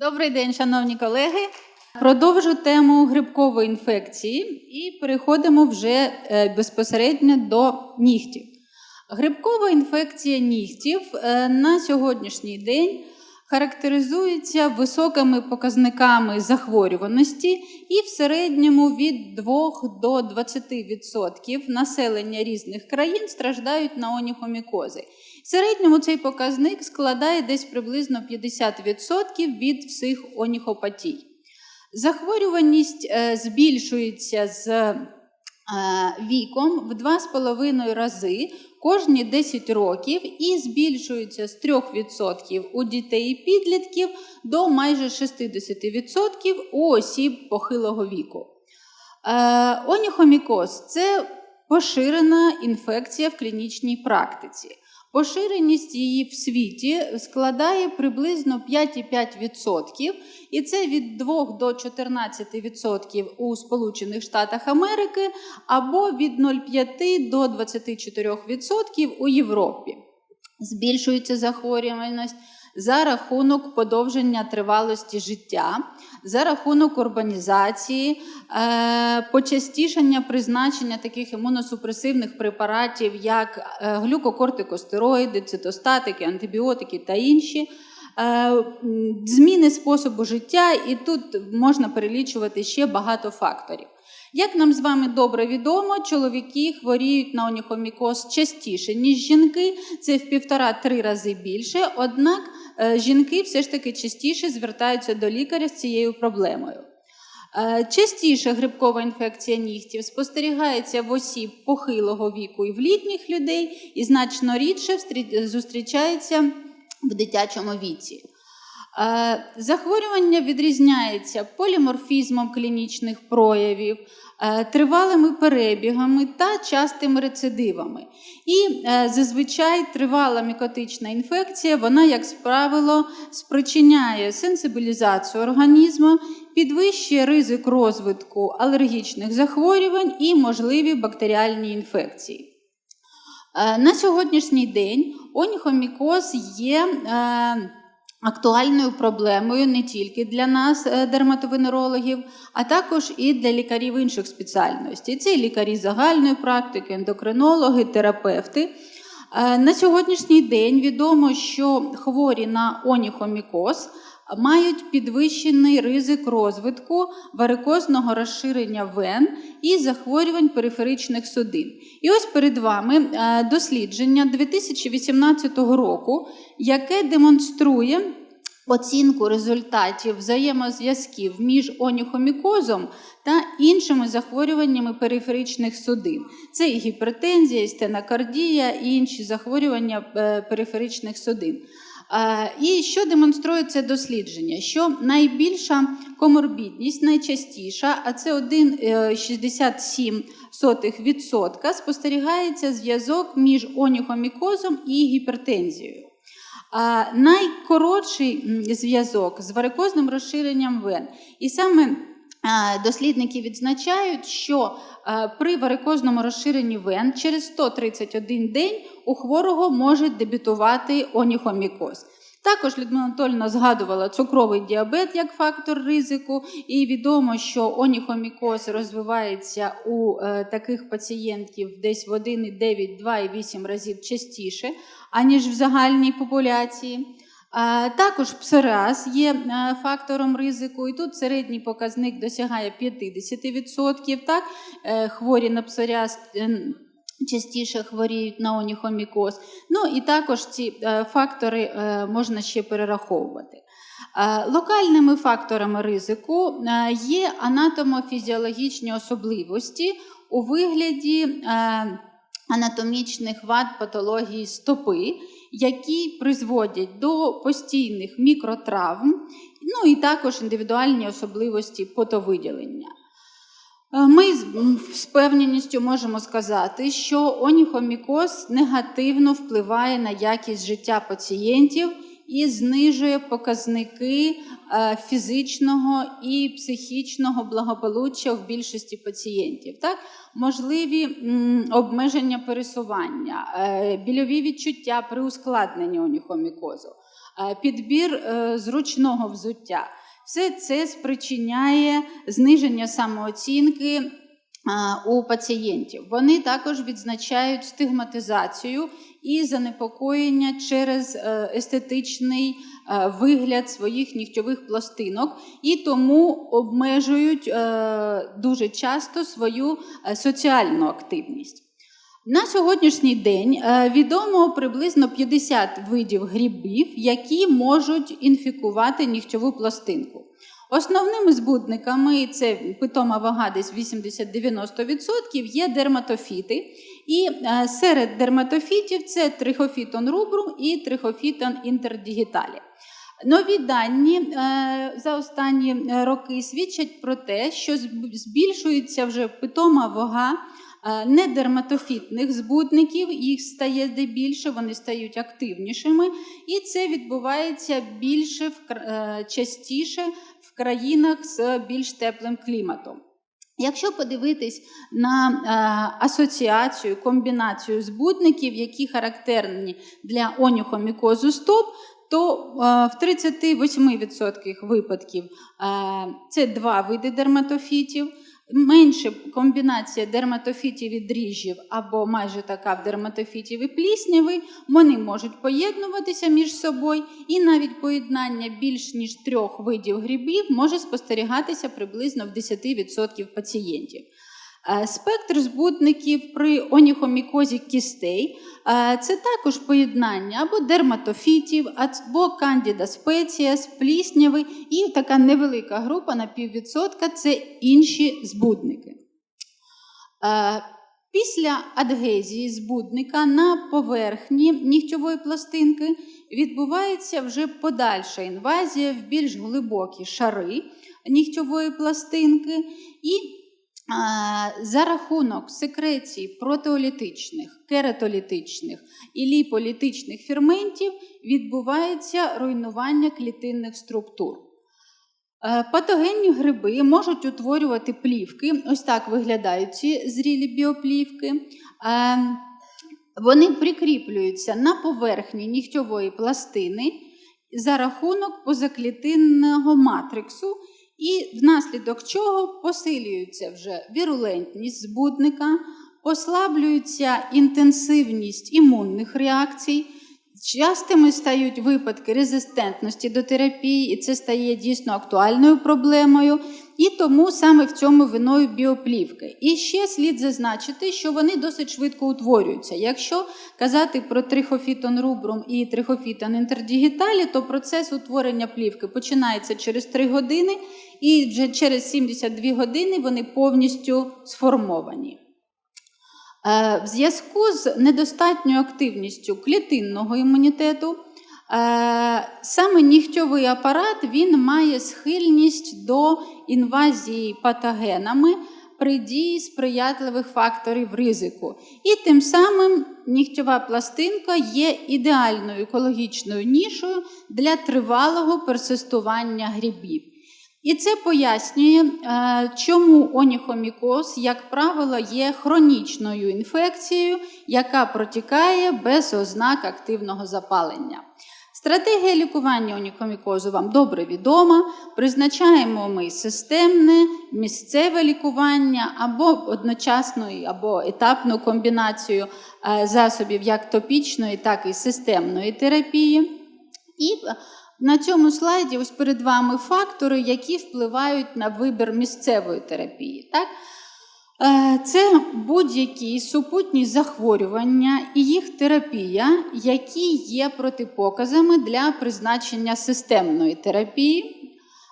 Добрий день, шановні колеги. Продовжу тему грибкової інфекції і переходимо вже е, безпосередньо до нігтів. Грибкова інфекція нігтів е, на сьогоднішній день характеризується високими показниками захворюваності і в середньому від 2 до 20% населення різних країн страждають на оніхомікози. В середньому цей показник складає десь приблизно 50% від всіх оніхопатій. Захворюваність е, збільшується з е, віком в 2,5 рази кожні 10 років і збільшується з 3% у дітей і підлітків до майже 60% у осіб похилого віку. Е, Оніхомікоз це поширена інфекція в клінічній практиці. Поширеність її в світі складає приблизно 5,5%, і це від 2 до 14% у Сполучених Штатах Америки або від 0,5 до 24% у Європі. Збільшується захворюваність за рахунок подовження тривалості життя, за рахунок урбанізації, е, почастішання призначення таких імуносупресивних препаратів, як е, глюкокортикостероїди, цитостатики, антибіотики та інші. Е, Зміни способу життя, і тут можна перелічувати ще багато факторів. Як нам з вами добре відомо, чоловіки хворіють на оніхомікоз частіше, ніж жінки, це в півтора-три рази більше. Однак жінки все ж таки частіше звертаються до лікаря з цією проблемою. Е, Частіше грибкова інфекція нігтів спостерігається в осіб похилого віку і в літніх людей, і значно рідше зустрічається в дитячому віці. Е, Захворювання відрізняється поліморфізмом клінічних проявів, е, тривалими перебігами та частими рецидивами. І е, зазвичай тривала мікотична інфекція, вона, як правило, спричиняє сенсибілізацію організму, підвищує ризик розвитку алергічних захворювань і можливі бактеріальні інфекції. На сьогоднішній день оніхомікоз є актуальною проблемою не тільки для нас, е, дерматовенерологів, а також і для лікарів інших спеціальностей. Це лікарі загальної практики, ендокринологи, терапевти. Е, На сьогоднішній день відомо, що хворі на оніхомікоз мають підвищений ризик розвитку варикозного розширення вен і захворювань периферичних судин. І ось перед вами е, дослідження 2018 року, яке демонструє оцінку результатів взаємозв'язків між оніхомікозом та іншими захворюваннями периферичних судин. Це і гіпертензія, і стенокардія, і інші захворювання е, периферичних судин. Е, І що демонструє це дослідження? Що найбільша коморбідність, найчастіша, а це е, 1,67%, спостерігається зв'язок між оніхомікозом і гіпертензією. А найкоротший зв'язок з варикозним розширенням вен. І саме е, дослідники відзначають, що е, при варикозному розширенні вен через 131 день у хворого може дебютувати оніхомікоз. Також Людмила Анатольовна згадувала цукровий діабет як фактор ризику, і відомо, що оніхомікоз розвивається у е, таких пацієнтів десь в 1,9-2,8 разів частіше, аніж в загальній популяції. Також псоріаз є е, фактором ризику, і тут середній показник досягає 50%. Так? Е, Хворі на псоріаз е, частіше хворіють на оніхомікоз. Ну і також ці фактори можна ще перераховувати. Локальними факторами ризику є анатомофізіологічні особливості у вигляді анатомічних вад патології стопи, які призводять до постійних мікротравм, ну і також індивідуальні особливості потовиділення. Е, Ми з певненістю можемо сказати, що оніхомікоз негативно впливає на якість життя пацієнтів і знижує показники е, фізичного і психічного благополуччя в більшості пацієнтів. Так? Можливі обмеження пересування, е, больові відчуття при ускладненні оніхомікозу. е, підбір зручного взуття. Все це спричиняє зниження самооцінки у пацієнтів. Вони також відзначають стигматизацію і занепокоєння через е, естетичний е, вигляд своїх нігтьових пластинок, і тому обмежують е, дуже часто свою е, соціальну активність. На сьогоднішній день е, відомо приблизно 50 видів грибів, які можуть інфікувати нігтьову пластинку. Основними збудниками, це питома вага десь 80-90%, є дерматофіти. І е, серед дерматофітів це трихофітон рубрум і трихофітон інтердігіталі. Нові дані е, за останні е, роки свідчать про те, що збільшується вже питома вага недерматофітних збудників, їх стає дебільше, вони стають активнішими, і це відбувається більше е, частіше в країнах з більш теплим кліматом. Якщо подивитись на е, асоціацію, комбінацію збудників, які характерні для оніхомікозу стоп, то е, в 38% випадків е, це два види дерматофітів. Менше комбінація дерматофітів і дріжджів або майже така в дерматофітів і плісняви, вони можуть поєднуватися між собою, і навіть поєднання більш ніж трьох видів грибів може спостерігатися приблизно в 10% пацієнтів. Е, Спектр збудників при оніхомікозі кістей е, це також поєднання або дерматофітів, або кандіда спеціас, плісняви, і така невелика група на піввідсотка це інші збудники. Е, Після адгезії збудника на поверхні нігтьової пластинки відбувається вже подальша інвазія в більш глибокі шари нігтьової пластинки, і за рахунок секрецій протеолітичних, кератолітичних і ліполітичних ферментів відбувається руйнування клітинних структур. Е, Патогенні гриби можуть утворювати плівки. Ось так виглядають ці зрілі біоплівки. Е, Вони прикріплюються на поверхні нігтьової пластини за рахунок позаклітинного матриксу, і внаслідок чого посилюється вже вірулентність збудника, послаблюється інтенсивність імунних реакцій. Частими стають випадки резистентності до терапії, і це стає дійсно актуальною проблемою. І тому саме в цьому виною біоплівки. І ще слід зазначити, що вони досить швидко утворюються. Якщо казати про трихофітон рубрум і трихофітон інтердігіталі, то процес утворення плівки починається через 3 години, і вже через 72 години вони повністю сформовані. Е, В зв'язку з недостатньою активністю клітинного імунітету, е, саме нігтьовий апарат він має схильність до інвазії патогенами при дії сприятливих факторів ризику. І тим самим нігтьова пластинка є ідеальною екологічною нішою для тривалого персистування грибів. І це пояснює, е, чому оніхомікоз, як правило, є хронічною інфекцією, яка протікає без ознак активного запалення. Стратегія лікування онікомікозу вам добре відома. Призначаємо ми системне, місцеве лікування або одночасну, або етапну комбінацію е, засобів як топічної, так і системної терапії. І на цьому слайді ось перед вами фактори, які впливають на вибір місцевої терапії. Так? Е, Це будь-які супутні захворювання і їх терапія, які є протипоказами для призначення системної терапії,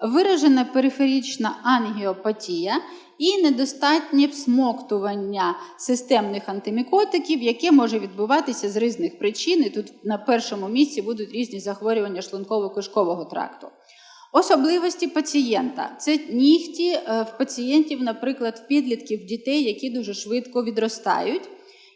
виражена периферічна ангіопатія і недостатнє всмоктування системних антимікотиків, яке може відбуватися з різних причин. І тут на першому місці будуть різні захворювання шлунково-кишкового тракту. Особливості пацієнта це нігті е, в пацієнтів, наприклад, в підлітків дітей, які дуже швидко відростають.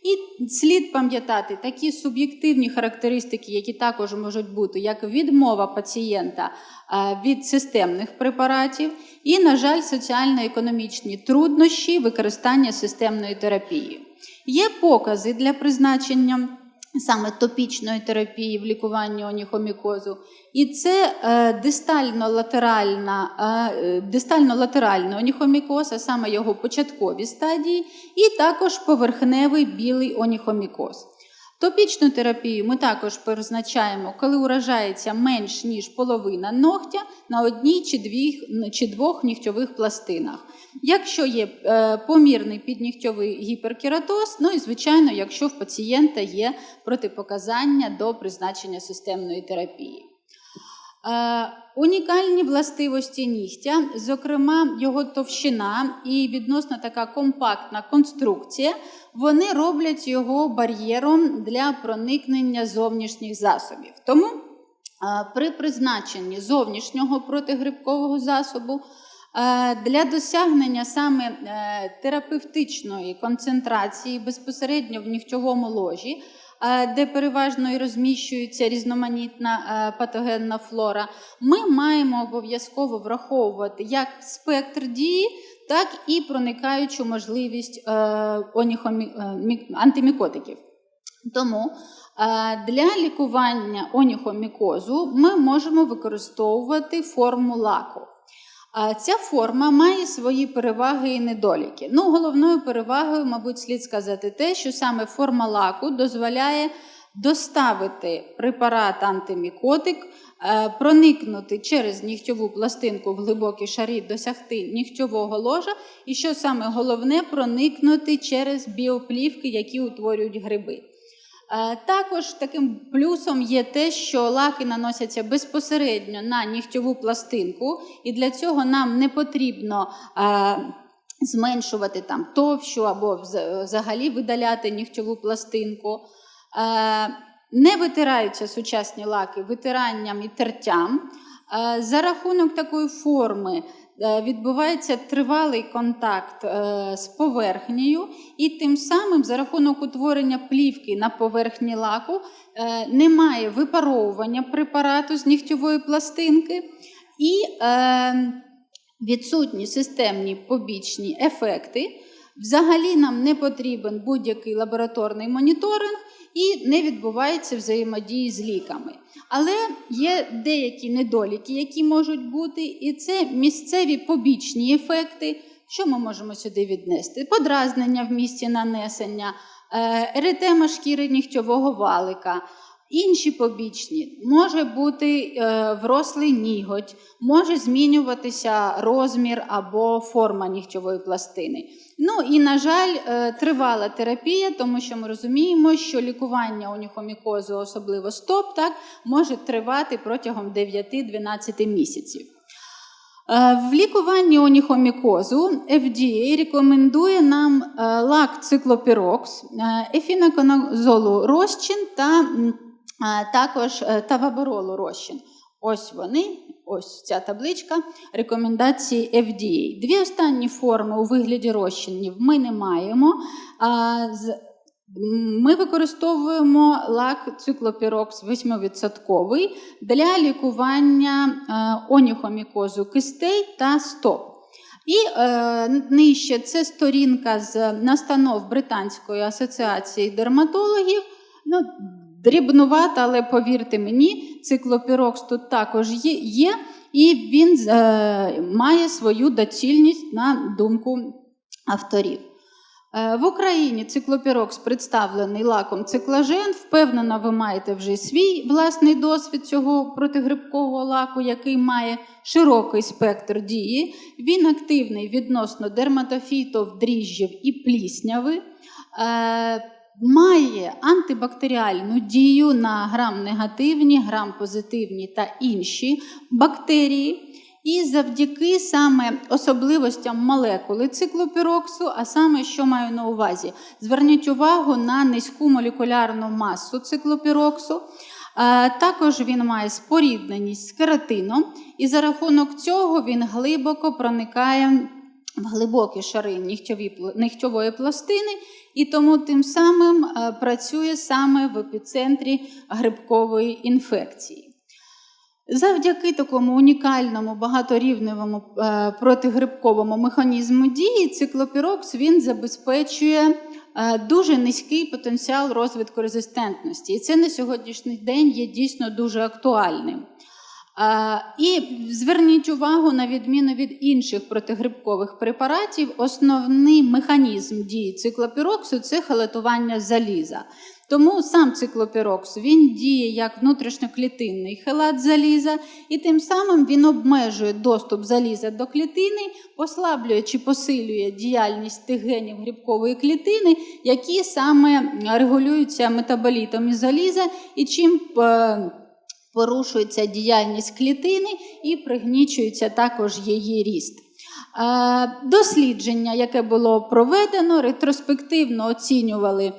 І слід пам'ятати такі суб'єктивні характеристики, які також можуть бути, як відмова пацієнта е, від системних препаратів, і, на жаль, соціально-економічні труднощі використання системної терапії. Є покази для призначення саме топічної терапії в лікуванні оніхомікозу. І це е, дистально-латеральна, е, дистально-латеральний оніхомікоз, а саме його початкові стадії, і також поверхневий білий оніхомікоз. Топічну терапію ми також призначаємо, коли уражається менш ніж половина ногтя на одній чи, дві, чи двох нігтьових пластинах. Якщо є е, помірний піднігтьовий гіперкератоз, ну і звичайно, якщо в пацієнта є протипоказання до призначення системної терапії. Е, унікальні властивості нігтя, зокрема, його товщина і відносно така компактна конструкція, вони роблять його бар'єром для проникнення зовнішніх засобів. Тому е, при призначенні зовнішнього протигрибкового засобу е, для досягнення саме терапевтичної концентрації безпосередньо в нігтьовому ложі, де переважно і розміщується різноманітна е, патогенна флора, ми маємо обов'язково враховувати як спектр дії, так і проникаючу можливість е, оніхомі- е, антимікотиків. Тому е, для лікування оніхомікозу ми можемо використовувати форму лаку. А Ця форма має свої переваги і недоліки. Ну, головною перевагою, мабуть, слід сказати те, що саме форма лаку дозволяє доставити препарат антимікотик, е, проникнути через нігтьову пластинку в глибокі шарі, досягти нігтьового ложа, і що саме головне, проникнути через біоплівки, які утворюють гриби. Е, Також таким плюсом є те, що лаки наносяться безпосередньо на нігтьову пластинку, і для цього нам не потрібно е, зменшувати там товщу або взагалі видаляти нігтьову пластинку. Е, Не витираються сучасні лаки витиранням і тертям. За рахунок такої форми відбувається тривалий контакт е, з поверхнею, і тим самим за рахунок утворення плівки на поверхні лаку е, немає випаровування препарату з нігтьової пластинки і е, відсутні системні побічні ефекти. Взагалі нам не потрібен будь-який лабораторний моніторинг і не відбувається взаємодії з ліками. Але є деякі недоліки, які можуть бути, і це місцеві побічні ефекти. Що ми можемо сюди віднести? Подразнення в місці нанесення, е, еретема шкіри нігтьового валика. Інші побічні може бути е, врослий ніготь, може змінюватися розмір або форма нігтьової пластини. Ну і, на жаль, е, тривала терапія, тому що ми розуміємо, що лікування оніхомікозу, особливо стоп, так, може тривати протягом 9-12 місяців. Е, В лікуванні оніхомікозу FDA рекомендує нам лак циклопірокс, ефіноконазолу розчин та також е, таваборолу розчин. Ось вони, ось ця табличка рекомендації FDA. Дві останні форми у вигляді розчинів ми не маємо. Ми використовуємо лак циклопірокс 8% для лікування е, оніхомікозу кистей та стоп. І е, нижче це сторінка з настанов Британської асоціації дерматологів. Ну, дрібнувата, але повірте мені, циклопірокс тут також є, і він е, має свою доцільність на думку авторів. Е, В Україні циклопірокс представлений лаком циклажен. Впевнено, ви маєте вже свій власний досвід цього протигрибкового лаку, який має широкий спектр дії. Він активний відносно дерматофітов, дріжджів і плісняви. Має антибактеріальну дію на грам-негативні, грам-позитивні та інші бактерії. І завдяки саме особливостям молекули циклопіроксу, а саме, що маю на увазі, зверніть увагу на низьку молекулярну масу циклопіроксу. Е, Також він має спорідненість з кератином, і за рахунок цього він глибоко проникає в глибокі шари нігтьові нігтьової пластини, і тому тим самим е, працює саме в епіцентрі грибкової інфекції. Завдяки такому унікальному багаторівневому е, протигрибковому механізму дії циклопірокс він забезпечує е, дуже низький потенціал розвитку резистентності. І це на сьогоднішній день є дійсно дуже актуальним. І зверніть увагу, на відміну від інших протигрибкових препаратів, основний механізм дії циклопіроксу це халатування заліза. Тому сам циклопірокс він діє як внутрішньоклітинний хелат заліза, і тим самим він обмежує доступ заліза до клітини, послаблює чи посилює діяльність тих генів грибкової клітини, які саме регулюються метаболітом із заліза, і чим е, порушується діяльність клітини і пригнічується також її ріст. Е, Дослідження, яке було проведено, ретроспективно оцінювали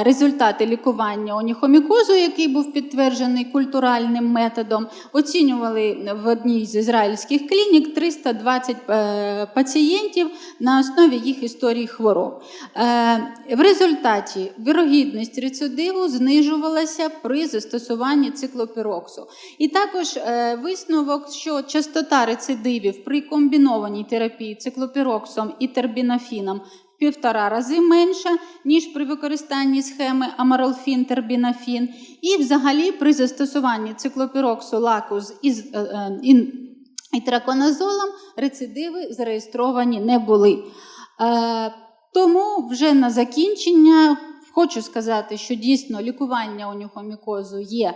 результати лікування оніхомікозу, який був підтверджений культуральним методом. Оцінювали в одній з ізраїльських клінік 320 е, пацієнтів на основі їх історії хвороб. Е, В результаті вірогідність рецидиву знижувалася при застосуванні циклопіроксу. І також е, висновок, що частота рецидивів при комбінованій терапії циклопіроксом і тербінофіном в півтора рази менша, ніж при використанні схеми амаролфін-тербінофін. І взагалі при застосуванні циклопіроксу лаку з із, е, е, ін- ітраконазолом рецидиви зареєстровані не були. Е, тому вже на закінчення хочу сказати, що дійсно лікування онюхомікозу є е,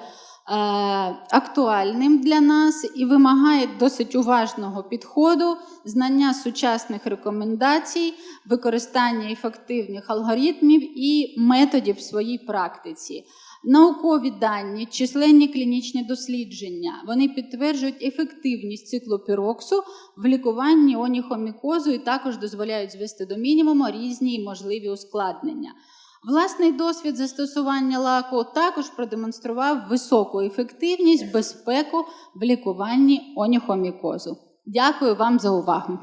актуальним для нас і вимагає досить уважного підходу, знання сучасних рекомендацій, використання ефективних алгоритмів і методів в своїй практиці. Наукові дані, численні клінічні дослідження, вони підтверджують ефективність циклопіроксу в лікуванні оніхомікозу і також дозволяють звести до мінімуму різні можливі ускладнення. Власний досвід застосування лаку також продемонстрував високу ефективність, безпеку в лікуванні оніхомікозу. Дякую вам за увагу.